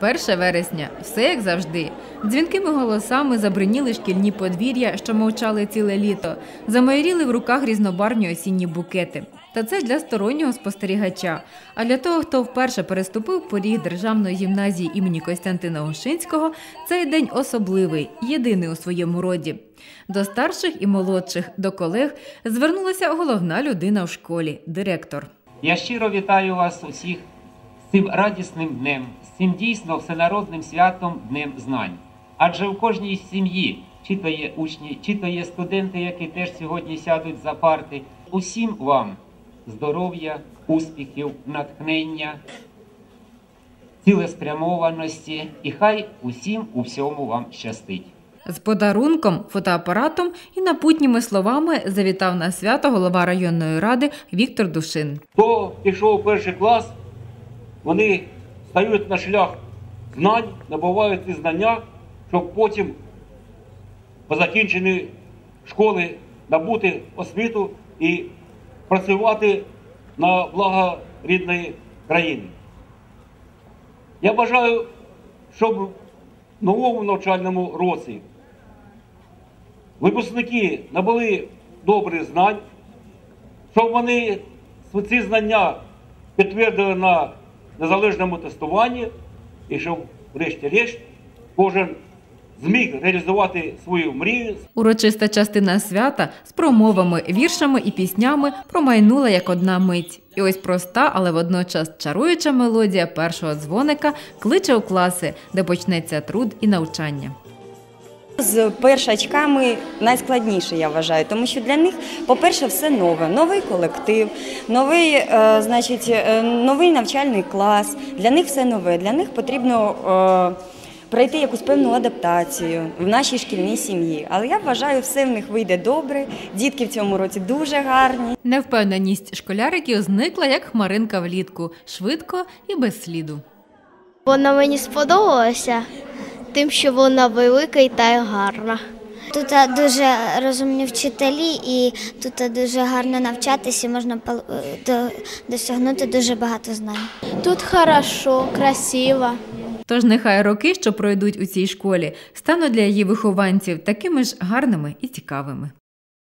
1 вересня все як завжди. Дзвінкими голосами забриніли шкільні подвір'я, що мовчали ціле літо, замайоріли в руках різнобарвні осінні букети. Та це для стороннього спостерігача. А для того, хто вперше переступив поріг державної гімназії імені Костянтина Ушинського, цей день особливий, єдиний у своєму роді. До старших і молодших, до колег звернулася головна людина в школі директор. Я щиро вітаю вас усіх з цим радісним днем, з цим дійсно всенародним святом Днем Знань. Адже в кожній сім'ї, чи то є учні, чи то є студенти, які теж сьогодні сядуть за парти, усім вам здоров'я, успіхів, натхнення, цілеспрямованості, і хай усім у всьому вам щастить. З подарунком, фотоапаратом і напутніми словами завітав на свято голова районної ради Віктор Душин. Хто пішов у перший клас, вони стають на шлях знань, набувають ці знання, щоб потім по закінченні школи набути освіту і працювати на благо рідної країни. Я бажаю, щоб в новому навчальному році випускники набули добрих знань, щоб вони ці знання підтвердили на незалежному тестуванні, і щоб, врешті-решт, кожен зміг реалізувати свою мрію, Урочиста частина свята з промовами, віршами і піснями промайнула як одна мить. І ось проста, але водночас чаруюча мелодія першого дзвоника кличе у класи, де почнеться труд і навчання. З першачками найскладніше, я вважаю, тому що для них, по-перше, все нове, новий колектив, новий, е, значить, е, новий навчальний клас. Для них все нове. Для них потрібно е, пройти якусь певну адаптацію в нашій шкільній сім'ї. Але я вважаю, все в них вийде добре. Дітки в цьому році дуже гарні. Невпевненість школяриків зникла як хмаринка влітку, швидко і без сліду. Вона мені сподобалася тим, що вона велика і та й гарна. Тут дуже розумні вчителі, і тут дуже гарно навчатися, можна е, до- досягнути дуже багато знань. Тут хорошо, красиво. Тож нехай роки, що пройдуть у цій школі, стануть для її вихованців такими ж гарними і цікавими.